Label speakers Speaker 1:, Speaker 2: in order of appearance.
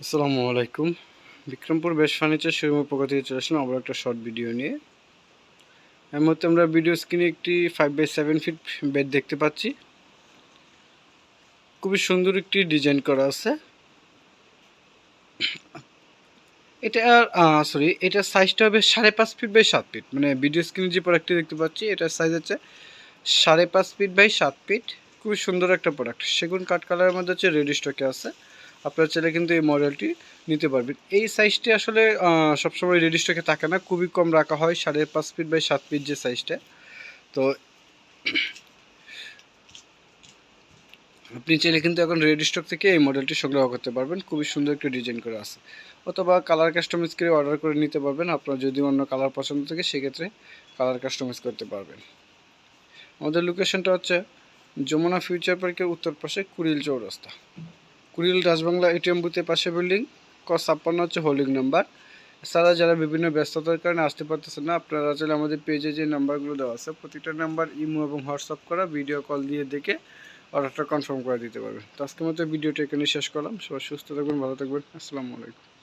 Speaker 1: আসসালামু আলাইকুম। বিক্রমপুর বেশ ফার্নিচার শোরুমের পক্ষ থেকে চলে আসলাম আবার একটা শর্ট ভিডিও নিয়ে। এর মধ্যে আমরা ভিডিও স্ক্রিনে একটি five by seven feet bed দেখতে পাচ্ছি। খুবই সুন্দর একটি ডিজাইন করা আছে। এটা সরি এটার সাইজটা হবে সাড়ে পাঁচ ফিট বাই সাত ফিট মানে ভিডিও স্ক্রিনে যে প্রোডাক্টটি দেখতে পাচ্ছি, এটার সাইজ হচ্ছে সাড়ে পাঁচ ফিট বাই সাত ফিট খুবই সুন্দর একটা প্রোডাক্ট সেগুন কাঠ কালারের মধ্যে হচ্ছে রেডি স্টকে আছে। আপনারা চাইলে কিন্তু এই মডেলটি নিতে পারবেন। এই সাইজটি আসলে সবসময় রেডি স্টকে থাকে না। খুবই কম রাখা হয়, সাড়ে পাঁচ ফিট বাই সাত ফিট যে সাইজটা তো আপনি চাইলে কিন্তু এখন রেডি স্টক থেকে এই মডেলটি সংগ্রহ করতে পারবেন। খুবই সুন্দর একটি ডিজাইন করে আছে। অথবা কালার কাস্টমাইজ করে অর্ডার করে নিতে পারবেন। আপনার যদি অন্য কালার পছন্দ থাকে, সেক্ষেত্রে কালার কাস্টমাইজ করতে পারবেন। আমাদের লোকেশনটা হচ্ছে যমুনা ফিউচার পার্কের উত্তর পাশে কুড়িল চৌরাস্তা। কুড়িল রাজবাংলা এটিএম বুথের পাশে বিল্ডিং ক ছাপ্পান্ন হচ্ছে হোল্ডিং নাম্বার এছাড়া যারা বিভিন্ন ব্যস্ততার কারণে আসতে পারতেছেন না, আপনারা চাইলে আমাদের পেজে যে নাম্বারগুলো দেওয়া আছে, প্রতিটা নাম্বার ইমো এবং হোয়াটসঅ্যাপ করা ভিডিও কল দিয়ে দেখে অর্ডারটা কনফার্ম করে দিতে পারবেন। তো আজকের মতো ভিডিওটা এখানে শেষ করলাম। সবাই সুস্থ থাকবেন, ভালো থাকবেন। আসসালামু আলাইকুম।